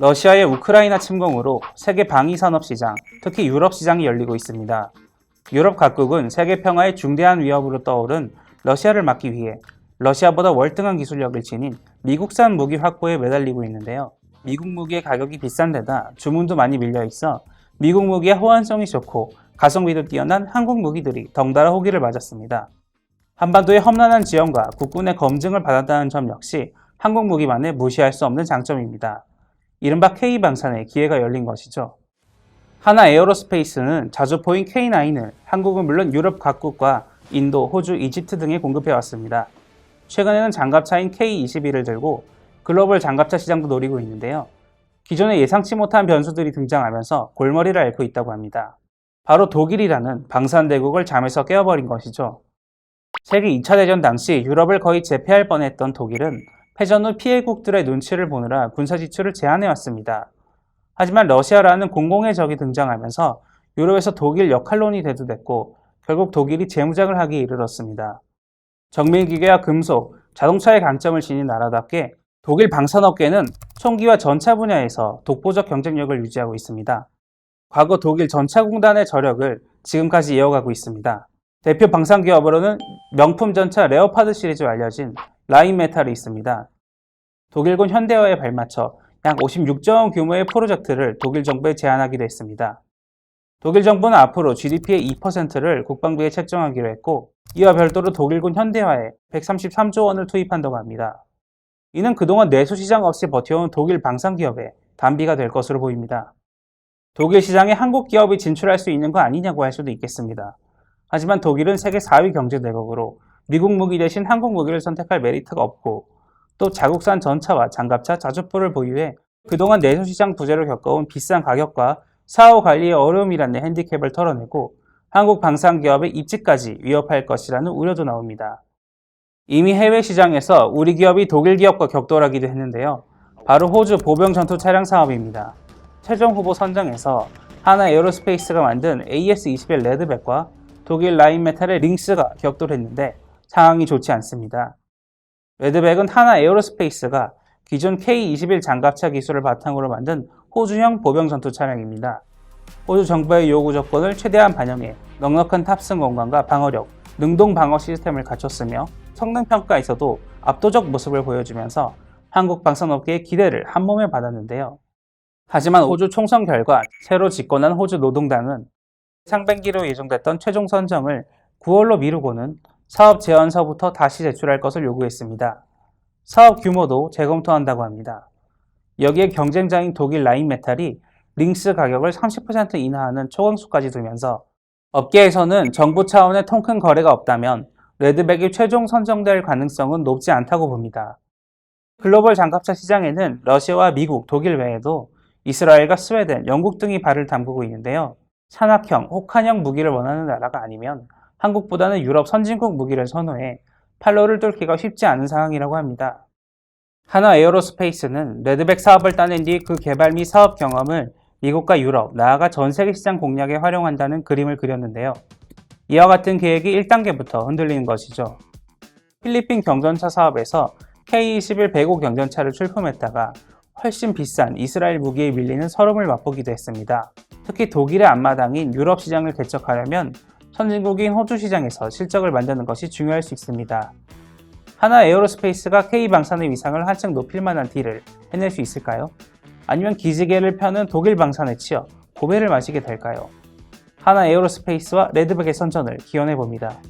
러시아의 우크라이나 침공으로 세계 방위 산업 시장, 특히 유럽 시장이 열리고 있습니다. 유럽 각국은 세계 평화의 중대한 위협으로 떠오른 러시아를 막기 위해 러시아보다 월등한 기술력을 지닌 미국산 무기 확보에 매달리고 있는데요. 미국 무기의 가격이 비싼 데다 주문도 많이 밀려 있어 미국 무기의 호환성이 좋고 가성비도 뛰어난 한국 무기들이 덩달아 호기를 맞았습니다. 한반도의 험난한 지형과 국군의 검증을 받았다는 점 역시 한국 무기만의 무시할 수 없는 장점입니다. 이른바 K방산의 기회가 열린 것이죠. 하나 에어로스페이스는 자주포인 K9을 한국은 물론 유럽 각국과 인도, 호주, 이집트 등에 공급해 왔습니다. 최근에는 장갑차인 K21을 들고 글로벌 장갑차 시장도 노리고 있는데요. 기존에 예상치 못한 변수들이 등장하면서 골머리를 앓고 있다고 합니다. 바로 독일이라는 방산대국을 잠에서 깨어버린 것이죠. 세계 2차 대전 당시 유럽을 거의 제패할 뻔했던 독일은 패전 후 피해국들의 눈치를 보느라 군사 지출을 제한해 왔습니다. 하지만 러시아라는 공공의 적이 등장하면서 유럽에서 독일 역할론이 대두됐고 결국 독일이 재무장을 하기에 이르렀습니다. 정밀기계와 금속, 자동차의 강점을 지닌 나라답게 독일 방산업계는 총기와 전차 분야에서 독보적 경쟁력을 유지하고 있습니다. 과거 독일 전차공단의 저력을 지금까지 이어가고 있습니다. 대표 방산 기업으로는 명품 전차 레오파드 시리즈로 알려진 라인 메탈이 있습니다. 독일군 현대화에 발맞춰 약 56조 원 규모의 프로젝트를 독일 정부에 제안하기도 했습니다. 독일 정부는 앞으로 GDP의 2%를 국방부에 책정하기로 했고 이와 별도로 독일군 현대화에 133조 원을 투입한다고 합니다. 이는 그동안 내수 시장 없이 버텨온 독일 방산 기업의 단비가 될 것으로 보입니다. 독일 시장에 한국 기업이 진출할 수 있는 거 아니냐고 할 수도 있겠습니다. 하지만 독일은 세계 4위 경제 대국으로 미국 무기 대신 한국 무기를 선택할 메리트가 없고 또 자국산 전차와 장갑차, 자주포를 보유해 그동안 내수시장 부재를 겪어온 비싼 가격과 사후 관리의 어려움이라는 핸디캡을 털어내고 한국 방산기업의 입지까지 위협할 것이라는 우려도 나옵니다. 이미 해외 시장에서 우리 기업이 독일 기업과 격돌하기도 했는데요. 바로 호주 보병 전투 차량 사업입니다. 최종 후보 선정에서 하나 에어로스페이스가 만든 AS-21 레드백과 독일 라인메탈의 링스가 격돌했는데 상황이 좋지 않습니다. 레드백은 하나 에어로스페이스가 기존 K-21 장갑차 기술을 바탕으로 만든 호주형 보병 전투 차량입니다. 호주 정부의 요구 조건을 최대한 반영해 넉넉한 탑승 공간과 방어력, 능동 방어 시스템을 갖췄으며 성능 평가에서도 압도적 모습을 보여주면서 한국 방산업계의 기대를 한몸에 받았는데요. 하지만 호주 총선 결과 새로 집권한 호주 노동당은 상반기로 예정됐던 최종 선정을 9월로 미루고는 사업 제안서부터 다시 제출할 것을 요구했습니다. 사업 규모도 재검토한다고 합니다. 여기에 경쟁자인 독일 라인메탈이 링스 가격을 30% 인하하는 초강수까지 두면서 업계에서는 정부 차원의 통큰 거래가 없다면 레드백이 최종 선정될 가능성은 높지 않다고 봅니다. 글로벌 장갑차 시장에는 러시아와 미국, 독일 외에도 이스라엘과 스웨덴, 영국 등이 발을 담그고 있는데요. 산악형, 혹한형 무기를 원하는 나라가 아니면 한국보다는 유럽 선진국 무기를 선호해 팔로를 뚫기가 쉽지 않은 상황이라고 합니다. 하나 에어로스페이스는 레드백 사업을 따낸 뒤 그 개발 및 사업 경험을 미국과 유럽, 나아가 전 세계 시장 공략에 활용한다는 그림을 그렸는데요. 이와 같은 계획이 1단계부터 흔들리는 것이죠. 필리핀 경전차 사업에서 K-21 배고 경전차를 출품했다가 훨씬 비싼 이스라엘 무기에 밀리는 서름을 맛보기도 했습니다. 특히 독일의 앞마당인 유럽 시장을 개척하려면 선진국인 호주 시장에서 실적을 만드는 것이 중요할 수 있습니다. 하나 에어로스페이스가 K방산의 위상을 한층 높일 만한 딜을 해낼 수 있을까요? 아니면 기지개를 펴는 독일 방산에 치여 고배를 마시게 될까요? 하나 에어로스페이스와 레드백의 선전을 기원해 봅니다.